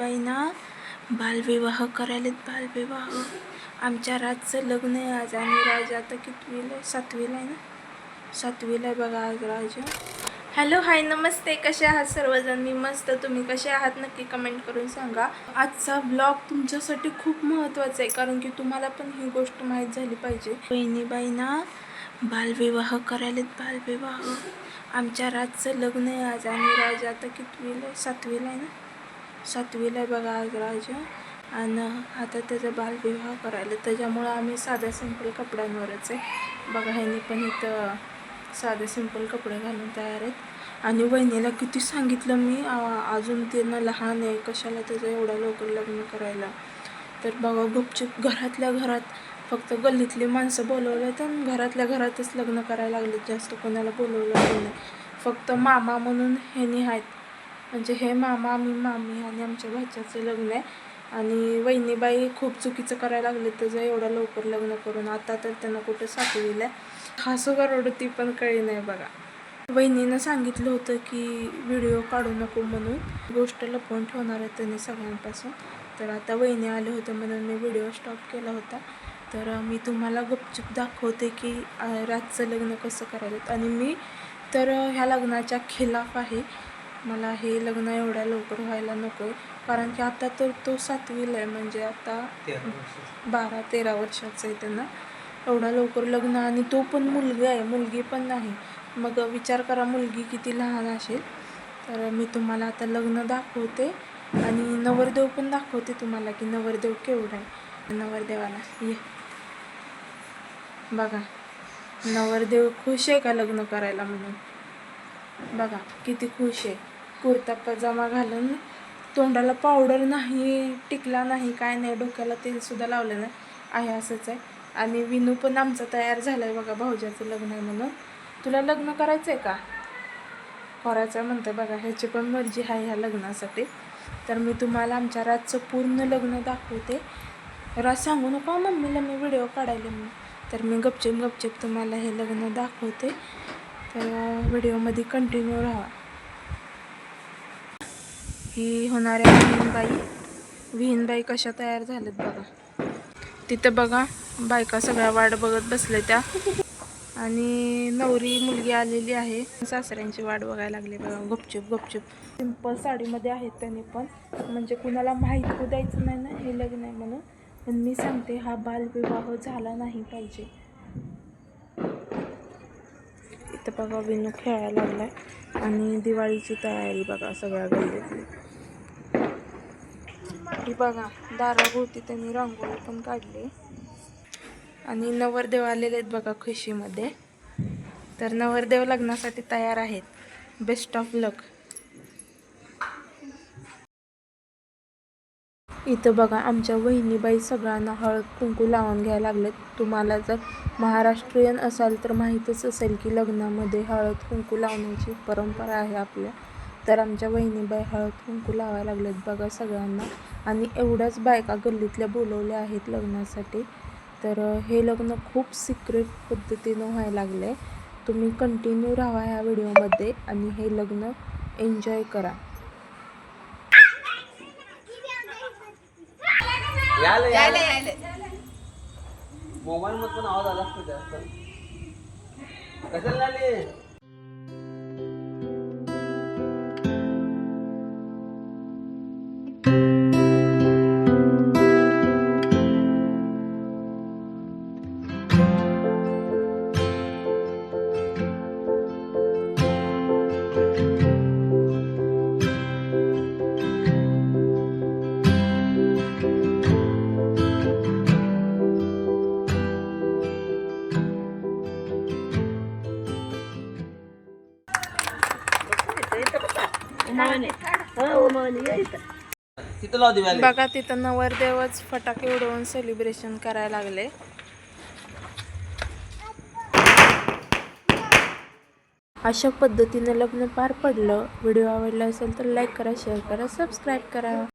वहिनीबाईंना बालविवाह करायलेत. बालविवाह आमच्या राजचं लग्न आहे आज आणि राज आता कितवीला आहे? सातवीला आहे ना? सातवीला आहे बघा आज राज. हॅलो हाय नमस्ते. कसे आहात सर्वजण? मी मस्त. तुम्ही कसे आहात? नक्की कमेंट करून सांगा. आजचा ब्लॉग तुमच्यासाठी खूप महत्त्वाचा आहे कारण की तुम्हाला पण ही गोष्ट माहीत झाली पाहिजे. वहिनीबाईंना बालविवाह करायलेत. बालविवाह आमच्या राजचं लग्न आहे आज आणि राज आता कितवीला आहे? सातवीला आहे ना? सातवीला बघा आज राज. आणि आता त्याचा बालविवाह करायला. त्याच्यामुळं आम्ही साध्या सिंपल कपड्यांवरच आहे. बघा ह्यांनी पण इथं साधे सिंपल कपडे घालून तयार आहेत. आणि वहिनीला किती सांगितलं मी अजून त्यांना लहान आहे कशाला त्याचं एवढ्या लवकर लग्न करायला? तर बघा गुपचूप घरातल्या घरात फक्त गल्लीतली माणसं बोलवलं तर घरातल्या घरातच लग्न करायला लागले जास्त कोणाला बोलवलं नाही. फक्त मामा म्हणून ह्यानी आहेत. म्हणजे हे मामा मी मामी आणि आमच्या भाच्याचं लग्न आहे. आणि वहिनीबाई खूप चुकीचं करायला लागले त्याचं एवढं लवकर लग्न करून आता तर त्यांना कुठं साठविलं आहे. हसू का ती पण कळी नाही बघा. वहिनीनं सांगितलं होतं की व्हिडिओ काढू नको म्हणून. गोष्ट लपवून ठेवणार आहे त्यांनी सगळ्यांपासून. तर आता वहिनी आले होते म्हणून मी व्हिडिओ स्टॉप केला होता. तर मी तुम्हाला गुपचूप दाखवते की रातचं लग्न कसं करायला आणि मी तर ह्या लग्नाच्या खिलाफ आहे. मला हे लग्न एवढ्या लवकर व्हायला नको. आहे कारण की आता तर तो सातवीला आहे म्हणजे आता बारा तेरा वर्षाचं आहे त्यांना. एवढा लवकर लग्न आणि तो पण मुलगा आहे मुलगी पण नाही. मग विचार करा मुलगी किती लहान असेल. तर मी तुम्हाला आता लग्न दाखवते आणि नवरदेव पण दाखवते तुम्हाला की नवरदेव केवढा आहे. नवरदेवाला ये. बघा नवरदेव खुश आहे का लग्न करायला म्हणून? बघा किती खुश आहे. कुर्ता पजामा घालून तोंडाला पावडर नाही टिकला नाही काय नाही डोक्याला तेलसुद्धा लावलं नाही. आहे असंच आहे. आणि विनू पण आमचा तयार झाला आहे बघा भाऊजाचं लग्न आहे म्हणून. तुला लग्न करायचं आहे का? करायचं आहे बघा ह्याची पण मर्जी आहे ह्या लग्नासाठी. तर मी तुम्हाला आमच्या रातचं पूर्ण लग्न दाखवते. रात सांगू नका मम्मीला मी व्हिडिओ काढायला म्हणून. तर मी गपचेप गपचेप तुम्हाला हे लग्न दाखवते. तर व्हिडिओमध्ये कंटिन्यू राहा. ही होणाऱ्या विहीनबाई विहीनबाई कशा तयार झाल्यात बघा. तिथं बघा बायका सगळ्या वाट बघत बसल्या त्या. आणि नवरी मुलगी आलेली आहे. सासऱ्यांची वाट बघायला लागली बघा. गुपचूप गुपचूप. सिंपल साडीमध्ये आहेत त्यांनी पण. म्हणजे कुणाला माहीत होऊ द्यायचं नाही ना हे लग्न आहे म्हणून. पण मी सांगते हा बालविवाह झाला नाही पाहिजे. आता बघा विनू खेळायला आहे आणि दिवाळीची तयारी बघा सगळ्या गल्लीतली ही बघा दाराभोवती त्यांनी रांगोळी पण काढली. आणि नवरदेव आलेले आहेत बघा खुशीमध्ये. तर नवरदेव लग्नासाठी तयार आहेत. बेस्ट ऑफ लक इथं बघा आमच्या वहिनीबाई सगळ्यांना हळद कुंकू लावून घ्यायला लागलेत. तुम्हाला जर महाराष्ट्रीयन असाल तर माहीतच असेल की लग्नामध्ये हळद कुंकू लावण्याची परंपरा आहे आपल्या. तर आमच्या वहिनीबाई हळद कुंकू लावायला लागलेत बघा सगळ्यांना. आणि एवढ्याच बायका गल्लीतल्या बोलवल्या आहेत लग्नासाठी. तर हे लग्न खूप सिक्रेट पद्धतीनं व्हायला लागलं आहे तुम्ही कंटिन्यू राहा ह्या व्हिडिओमध्ये आणि हे लग्न एन्जॉय करा. यायला यायला. मोबाईल मधून आवाज आला असतो जास्त. कशाला आले? बघा तिथं नवरदेवच फटाके उडवून सेलिब्रेशन करायला लागले. अशा पद्धतीने लग्न पार पडलं. व्हिडिओ आवडला असेल तर लाईक करा शेअर करा सबस्क्राईब करा.